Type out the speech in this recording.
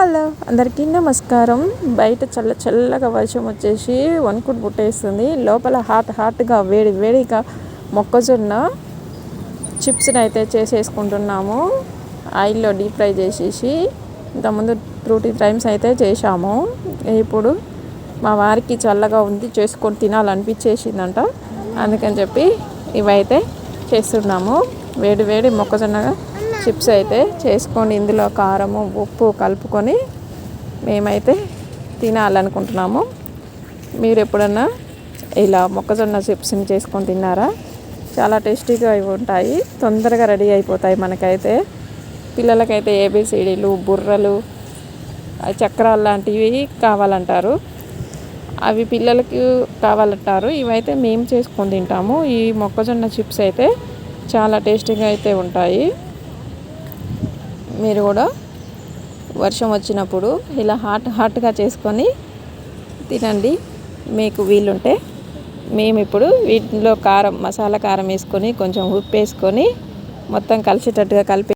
Hello అందరికీ నమస్కారం. బయట చల్ల చల్లగా వర్షం వచ్చేసి వణుకుడు పుట్టేస్తుంది. లోపల హాట్ హాట్గా వేడి వేడిగా మొక్కజొన్న చిప్స్ని అయితే చేసేసుకుంటున్నాము. ఆయిల్లో డీప్ ఫ్రై చేసేసి ఇంతకుముందు టూ టీ టైమ్స్ అయితే చేశాము. ఇప్పుడు మా వారికి చల్లగా ఉంది చేసుకొని తినాలనిపించేసిందంట. అందుకని చెప్పి ఇవైతే చేస్తున్నాము. వేడి వేడి మొక్కజొన్నగా చిప్స్ అయితే చేసుకొని ఇందులో కారము ఉప్పు కలుపుకొని మేమైతే తినాలనుకుంటున్నాము. మీరు ఎప్పుడన్నా ఇలా మొక్కజొన్న చిప్స్ని చేసుకొని తిన్నారా? చాలా టేస్టీగా అవి ఉంటాయి. తొందరగా రెడీ అయిపోతాయి మనకైతే. పిల్లలకైతే ఏబిసిడీలు బుర్రలు చక్రాలు లాంటివి కావాలంటారు. అవి పిల్లలకి కావాలంటారు. ఇవైతే మేము చేసుకొని తింటాము. ఈ మొక్కజొన్న చిప్స్ అయితే చాలా టేస్టీగా అయితే ఉంటాయి. మీరు కూడా వర్షం వచ్చినప్పుడు ఇలా హాట్ హాట్గా చేసుకొని తినండి. మీకు వీలుంటే మేము ఇప్పుడు వీటిలో కారం మసాలా కారం వేసుకొని కొంచెం ఉప్పు వేసుకొని మొత్తం కలిసేటట్టుగా కలిపి